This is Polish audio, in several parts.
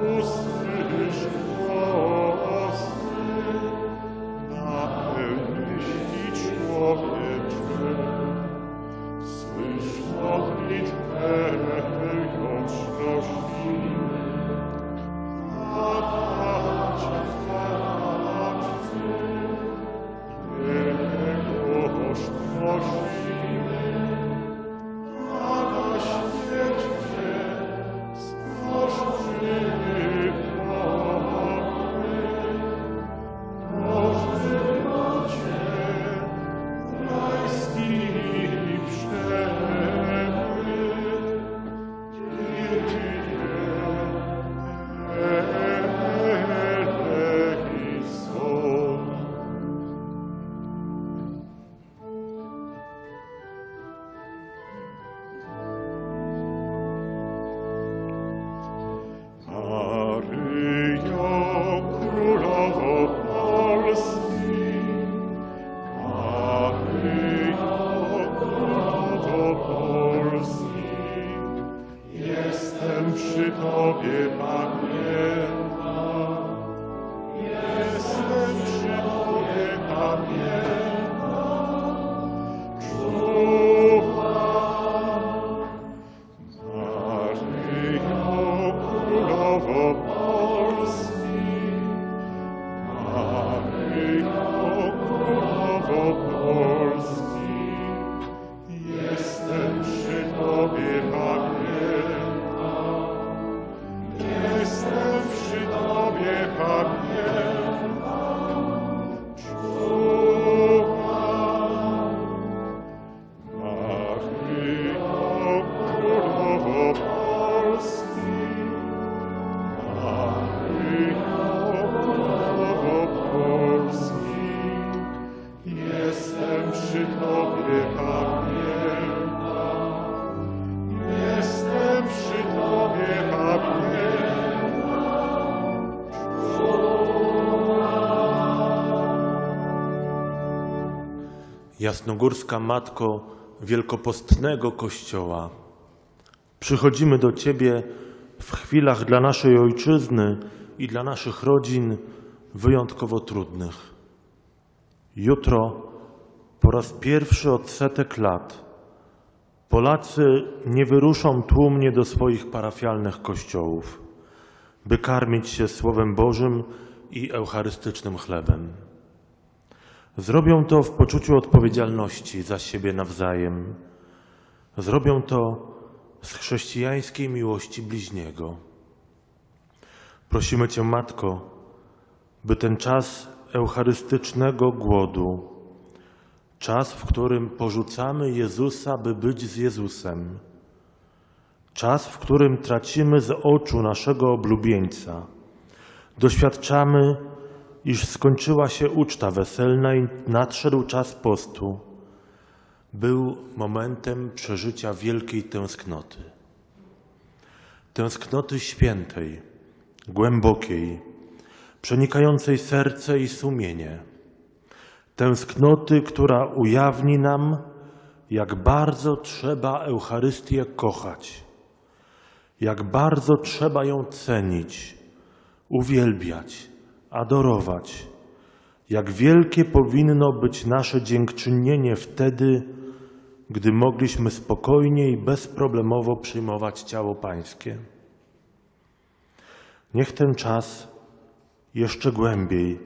Oh, Jasnogórska Matko Wielkopostnego Kościoła, przychodzimy do Ciebie w chwilach dla naszej Ojczyzny i dla naszych rodzin wyjątkowo trudnych. Jutro, po raz pierwszy od setek lat, Polacy nie wyruszą tłumnie do swoich parafialnych kościołów, by karmić się Słowem Bożym i eucharystycznym chlebem. Zrobią to w poczuciu odpowiedzialności za siebie nawzajem. Zrobią to z chrześcijańskiej miłości bliźniego. Prosimy Cię, Matko, by ten czas eucharystycznego głodu, czas, w którym porzucamy Jezusa, by być z Jezusem, czas, w którym tracimy z oczu naszego oblubieńca, doświadczamy iż skończyła się uczta weselna i nadszedł czas postu, był momentem przeżycia wielkiej tęsknoty. Tęsknoty świętej, głębokiej, przenikającej serce i sumienie. Tęsknoty, która ujawni nam, jak bardzo trzeba Eucharystię kochać, jak bardzo trzeba ją cenić, uwielbiać adorować. Jak wielkie powinno być nasze dziękczynienie wtedy, gdy mogliśmy spokojnie i bezproblemowo przyjmować ciało Pańskie. Niech ten czas jeszcze głębiej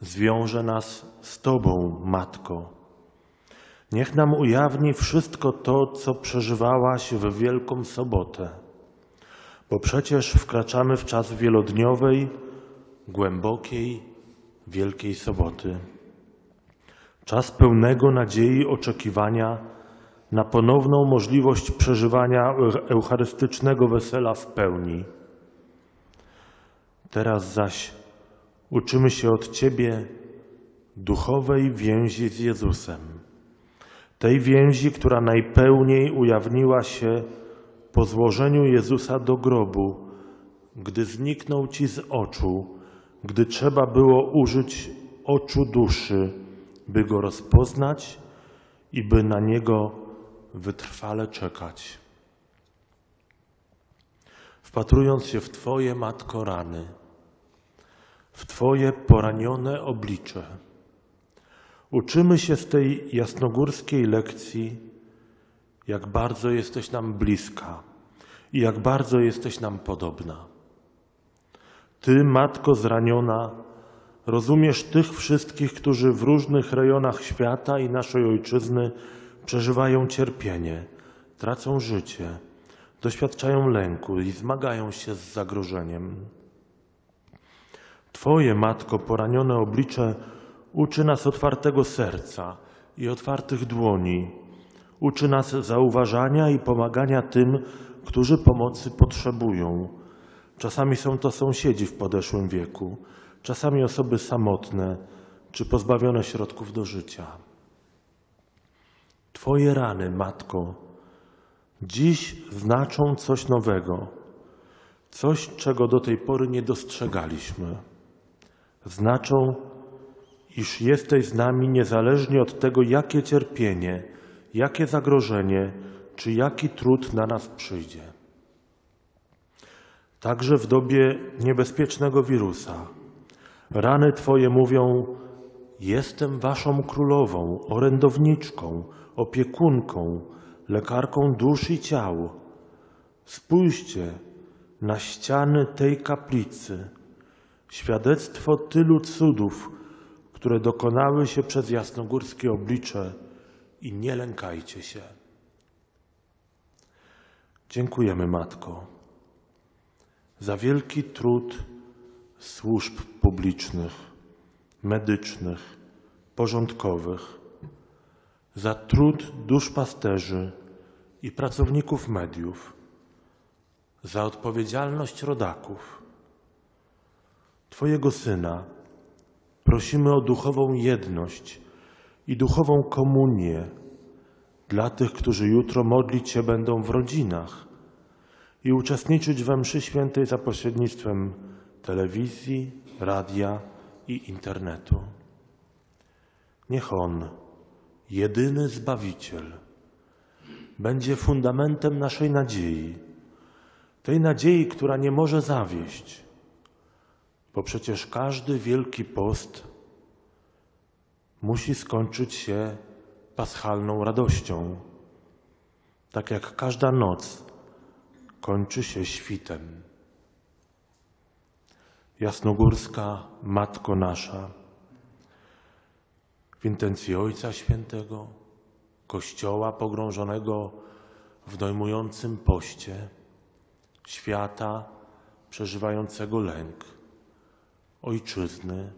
zwiąże nas z Tobą, Matko. Niech nam ujawni wszystko to, co przeżywałaś w Wielką Sobotę, bo przecież wkraczamy w czas wielodniowej, głębokiej, wielkiej soboty. Czas pełnego nadziei oczekiwania na ponowną możliwość przeżywania eucharystycznego wesela w pełni. Teraz zaś uczymy się od Ciebie duchowej więzi z Jezusem. Tej więzi, która najpełniej ujawniła się po złożeniu Jezusa do grobu, gdy zniknął Ci z oczu, gdy trzeba było użyć oczu duszy, by go rozpoznać i by na niego wytrwale czekać. Wpatrując się w Twoje, Matko, rany, w Twoje poranione oblicze, uczymy się z tej jasnogórskiej lekcji, jak bardzo jesteś nam bliska i jak bardzo jesteś nam podobna. Ty, Matko zraniona, rozumiesz tych wszystkich, którzy w różnych rejonach świata i naszej Ojczyzny przeżywają cierpienie, tracą życie, doświadczają lęku i zmagają się z zagrożeniem. Twoje, Matko, poranione oblicze uczy nas otwartego serca i otwartych dłoni. Uczy nas zauważania i pomagania tym, którzy pomocy potrzebują. Czasami są to sąsiedzi w podeszłym wieku, czasami osoby samotne czy pozbawione środków do życia. Twoje rany, Matko, dziś znaczą coś nowego, coś, czego do tej pory nie dostrzegaliśmy. Znaczą, iż jesteś z nami niezależnie od tego, jakie cierpienie, jakie zagrożenie czy jaki trud na nas przyjdzie. Także w dobie niebezpiecznego wirusa. Rany Twoje mówią: Jestem Waszą królową, orędowniczką, opiekunką, lekarką dusz i ciał. Spójrzcie na ściany tej kaplicy, świadectwo tylu cudów, które dokonały się przez jasnogórskie oblicze i nie lękajcie się. Dziękujemy, Matko, za wielki trud służb publicznych, medycznych, porządkowych, za trud duszpasterzy i pracowników mediów, za odpowiedzialność rodaków. Twojego Syna prosimy o duchową jedność i duchową komunię dla tych, którzy jutro modlić się będą w rodzinach i uczestniczyć we mszy świętej za pośrednictwem telewizji, radia i internetu. Niech On, jedyny Zbawiciel, będzie fundamentem naszej nadziei, tej nadziei, która nie może zawieść, bo przecież każdy wielki post musi skończyć się paschalną radością, tak jak każda noc kończy się świtem. Jasnogórska Matko nasza, w intencji Ojca Świętego, Kościoła pogrążonego w dojmującym poście, świata przeżywającego lęk, ojczyzny,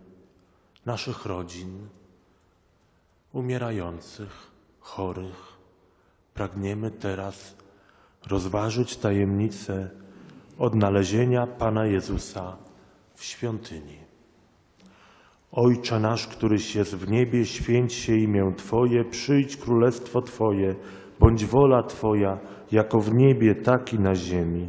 naszych rodzin, umierających, chorych, pragniemy teraz rozważyć tajemnicę odnalezienia Pana Jezusa w świątyni. Ojcze nasz, któryś jest w niebie, święć się imię Twoje, przyjdź królestwo Twoje, bądź wola Twoja, jako w niebie, tak i na ziemi.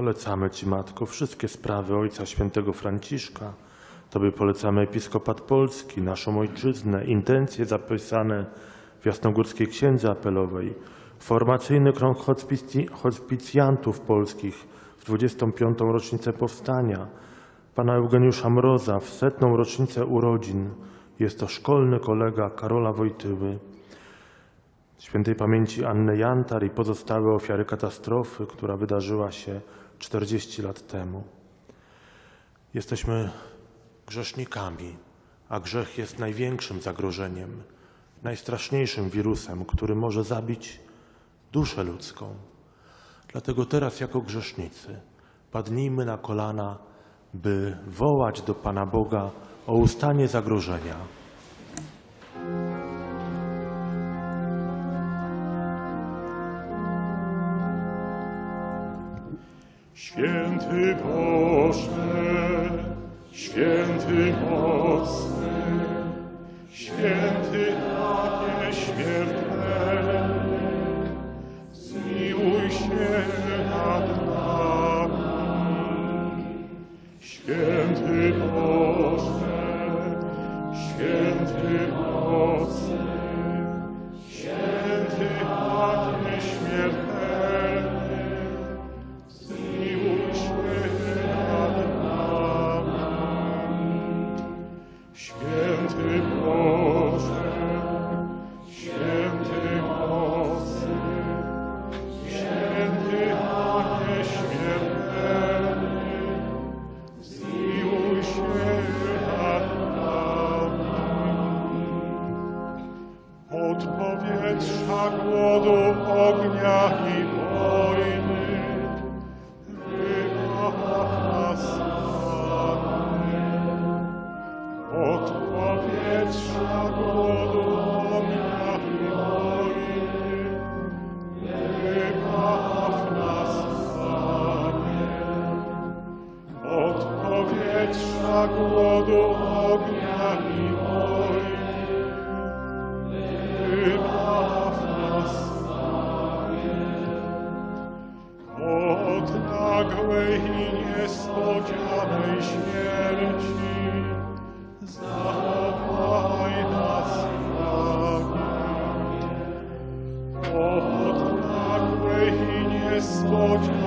Polecamy Ci, Matko, wszystkie sprawy Ojca Świętego Franciszka. Tobie polecamy Episkopat Polski, naszą Ojczyznę, intencje zapisane w Jasnogórskiej Księdze Apelowej, formacyjny krąg hospicjantów polskich w 25. rocznicę powstania, pana Eugeniusza Mroza w setną rocznicę urodzin. Jest to szkolny kolega Karola Wojtyły, świętej pamięci Annę Jantar i pozostałe ofiary katastrofy, która wydarzyła się 40 lat temu. Jesteśmy grzesznikami, a grzech jest największym zagrożeniem, najstraszniejszym wirusem, który może zabić duszę ludzką. Dlatego teraz, jako grzesznicy, padnijmy na kolana, by wołać do Pana Boga o ustanie zagrożenia. Święty Boże, święty mocny, święty na nieśmiertelny, zmiłuj się nad nami. Święty Boże, święty mocny, niespodzianej śmierci. Zachowaj nas, Panie. Od nagłej i niespodzianej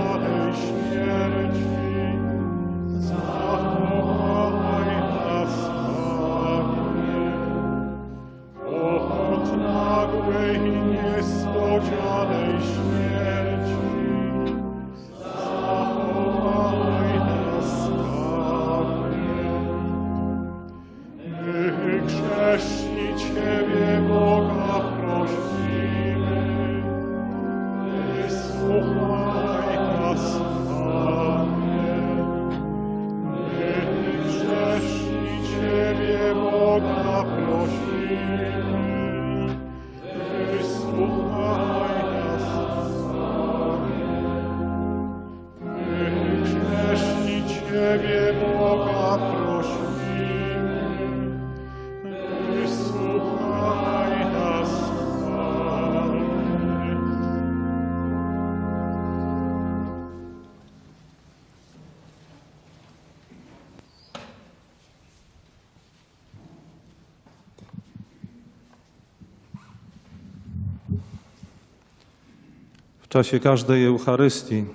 czasie każdej Eucharystii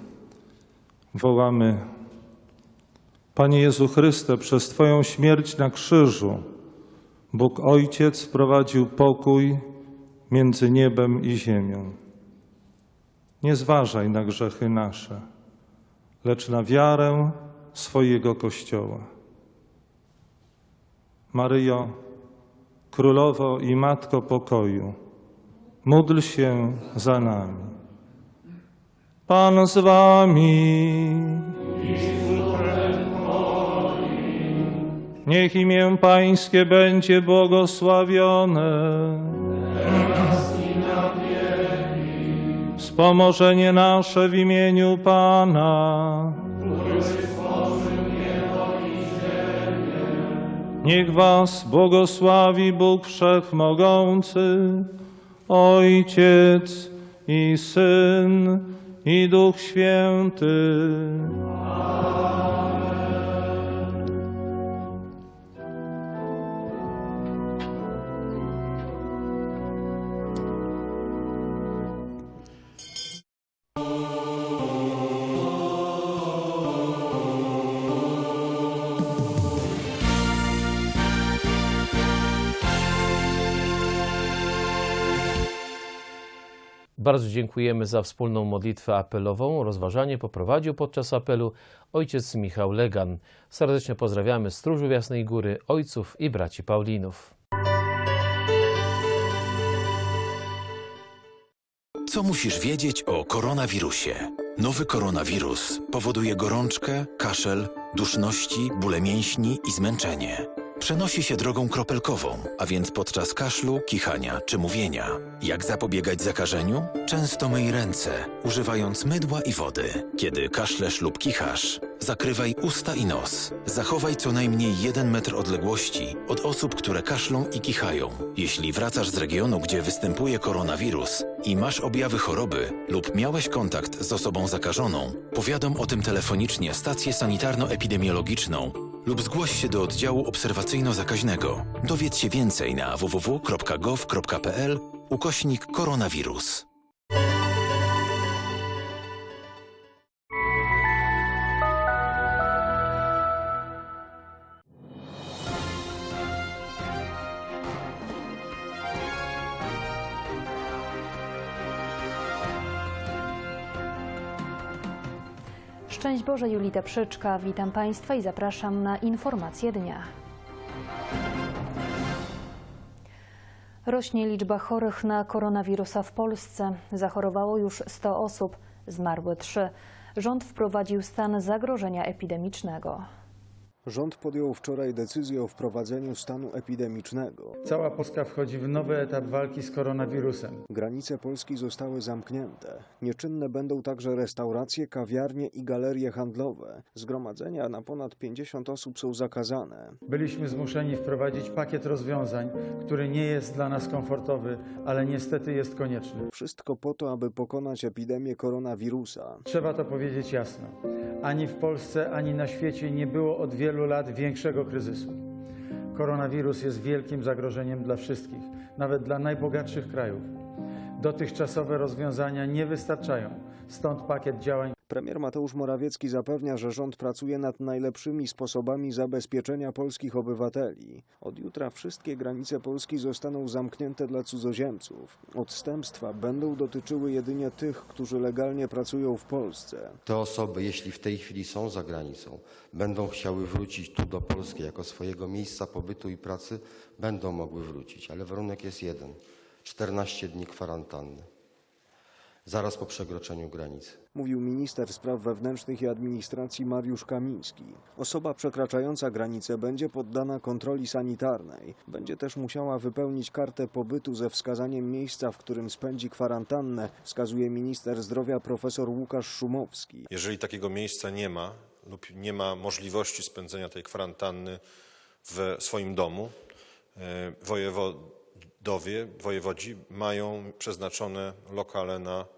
wołamy: Panie Jezu Chryste, przez Twoją śmierć na krzyżu Bóg Ojciec wprowadził pokój między niebem i ziemią. Nie zważaj na grzechy nasze, lecz na wiarę swojego Kościoła. Maryjo, Królowo i Matko pokoju, módl się za nami. Pan z wami. Niech imię Pańskie będzie błogosławione. Wspomożenie nasze w imieniu Pana. Niech Was błogosławi Bóg Wszechmogący, Ojciec i Syn i Duch Święty. Bardzo dziękujemy za wspólną modlitwę apelową. Rozważanie poprowadził podczas apelu ojciec Michał Legan. Serdecznie pozdrawiamy stróżów Jasnej Góry, ojców i braci Paulinów. Co musisz wiedzieć o koronawirusie? Nowy koronawirus powoduje gorączkę, kaszel, duszności, bóle mięśni i zmęczenie. Przenosi się drogą kropelkową, a więc podczas kaszlu, kichania czy mówienia. Jak zapobiegać zakażeniu? Często myj ręce, używając mydła i wody. Kiedy kaszlesz lub kichasz, zakrywaj usta i nos. Zachowaj co najmniej jeden metr odległości od osób, które kaszlą i kichają. Jeśli wracasz z regionu, gdzie występuje koronawirus i masz objawy choroby lub miałeś kontakt z osobą zakażoną, powiadom o tym telefonicznie stację sanitarno-epidemiologiczną lub zgłoś się do oddziału obserwacyjno-zakaźnego. Dowiedz się więcej na www.gov.pl ukośnik koronawirus. Szczęść Boże, Julita Przyczka. Witam Państwa i zapraszam na informacje dnia. Rośnie liczba chorych na koronawirusa w Polsce. Zachorowało już 100 osób, zmarły 3. Rząd wprowadził stan zagrożenia epidemicznego. Rząd podjął wczoraj decyzję o wprowadzeniu stanu epidemicznego. Cała Polska wchodzi w nowy etap walki z koronawirusem. Granice Polski zostały zamknięte. Nieczynne będą także restauracje, kawiarnie i galerie handlowe. Zgromadzenia na ponad 50 osób są zakazane. Byliśmy zmuszeni wprowadzić pakiet rozwiązań, który nie jest dla nas komfortowy, ale niestety jest konieczny. Wszystko po to, aby pokonać epidemię koronawirusa. Trzeba to powiedzieć jasno. Ani w Polsce, ani na świecie nie było od wielu lat większego kryzysu. Koronawirus jest wielkim zagrożeniem dla wszystkich, nawet dla najbogatszych krajów. Dotychczasowe rozwiązania nie wystarczają, stąd pakiet działań Premier Mateusz Morawiecki zapewnia, że rząd pracuje nad najlepszymi sposobami zabezpieczenia polskich obywateli. Od jutra wszystkie granice Polski zostaną zamknięte dla cudzoziemców. Odstępstwa będą dotyczyły jedynie tych, którzy legalnie pracują w Polsce. Te osoby, jeśli w tej chwili są za granicą, będą chciały wrócić tu do Polski jako swojego miejsca pobytu i pracy, będą mogły wrócić, ale warunek jest jeden 14 dni kwarantanny. Zaraz po przekroczeniu granicy. Mówił minister spraw wewnętrznych i administracji Mariusz Kamiński. Osoba przekraczająca granicę będzie poddana kontroli sanitarnej. Będzie też musiała wypełnić kartę pobytu ze wskazaniem miejsca, w którym spędzi kwarantannę, wskazuje minister zdrowia profesor Łukasz Szumowski. Jeżeli takiego miejsca nie ma lub nie ma możliwości spędzenia tej kwarantanny w swoim domu, e, wojewodowie, wojewodzi mają przeznaczone lokale na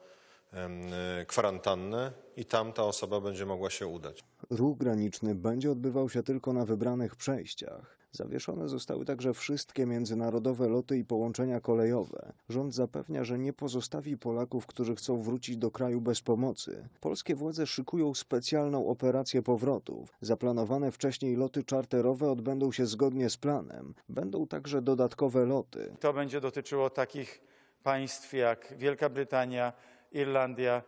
kwarantannę i i tam ta osoba będzie mogła się udać. Ruch graniczny będzie odbywał się tylko na wybranych przejściach. Zawieszone zostały także wszystkie międzynarodowe loty i połączenia kolejowe. Rząd zapewnia, że nie pozostawi Polaków, którzy chcą wrócić do kraju bez pomocy. Polskie władze szykują specjalną operację powrotów. Zaplanowane wcześniej loty czarterowe odbędą się zgodnie z planem. Będą także dodatkowe loty. To będzie dotyczyło takich państw jak Wielka Brytania, Irlandia,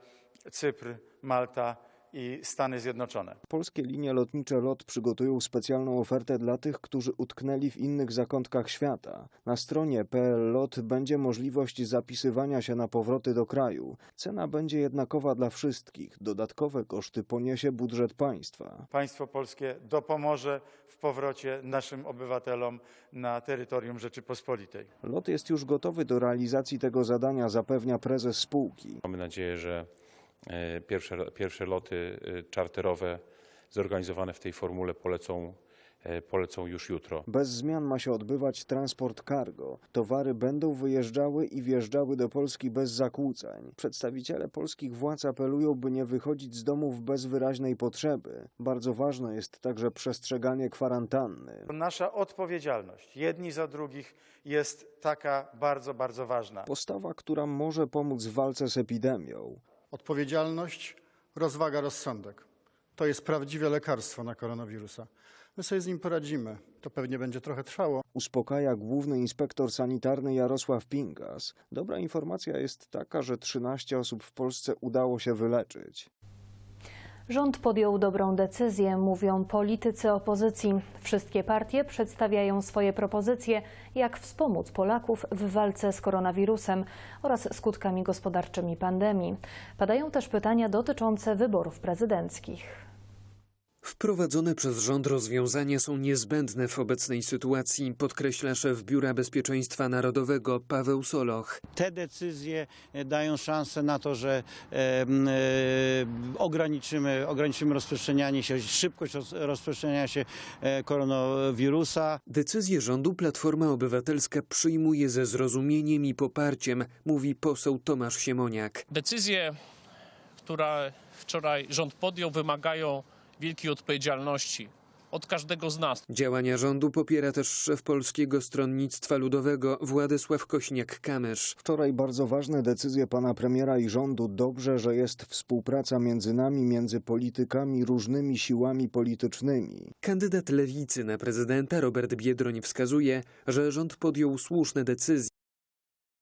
Cypr, Malta i Stany Zjednoczone. Polskie linie lotnicze LOT przygotują specjalną ofertę dla tych, którzy utknęli w innych zakątkach świata. Na stronie PL LOT będzie możliwość zapisywania się na powroty do kraju. Cena będzie jednakowa dla wszystkich. Dodatkowe koszty poniesie budżet państwa. Państwo polskie dopomoże w powrocie naszym obywatelom na terytorium Rzeczypospolitej. LOT jest już gotowy do realizacji tego zadania, zapewnia prezes spółki. Mamy nadzieję, że pierwsze, pierwsze loty e, czarterowe zorganizowane w tej formule polecą, e, polecą już jutro. Bez zmian ma się odbywać transport cargo. Towary będą wyjeżdżały i wjeżdżały do Polski bez zakłóceń. Przedstawiciele polskich władz apelują, by nie wychodzić z domów bez wyraźnej potrzeby. Bardzo ważne jest także przestrzeganie kwarantanny. Nasza odpowiedzialność jedni za drugich jest taka bardzo, bardzo ważna. Postawa, która może pomóc w walce z epidemią. Odpowiedzialność, rozwaga, rozsądek. To jest prawdziwe lekarstwo na koronawirusa. My sobie z nim poradzimy. To pewnie będzie trochę trwało, Uspokaja główny inspektor sanitarny Jarosław Pingas. Dobra informacja jest taka, że 13 osób w Polsce udało się wyleczyć. Rząd podjął dobrą decyzję, mówią politycy opozycji. Wszystkie partie przedstawiają swoje propozycje, jak wspomóc Polaków w walce z koronawirusem oraz skutkami gospodarczymi pandemii. Padają też pytania dotyczące wyborów prezydenckich. Wprowadzone przez rząd rozwiązania są niezbędne w obecnej sytuacji, podkreśla szef Biura Bezpieczeństwa Narodowego Paweł Soloch. Te decyzje e, dają szansę na to, że e, e, ograniczymy, ograniczymy rozprzestrzenianie się, szybkość roz- rozprzestrzeniania się e, koronawirusa. Decyzję rządu Platforma Obywatelska przyjmuje ze zrozumieniem i poparciem, mówi poseł Tomasz Siemoniak. Decyzje, które wczoraj rząd podjął, wymagają wielkiej odpowiedzialności od każdego z nas. Działania rządu popiera też szef Polskiego Stronnictwa Ludowego Władysław Kośniak-Kamysz. Wczoraj bardzo ważne decyzje pana premiera i rządu. Dobrze, że jest współpraca między nami, między politykami, różnymi siłami politycznymi. Kandydat lewicy na prezydenta Robert Biedroń wskazuje, że rząd podjął słuszne decyzje.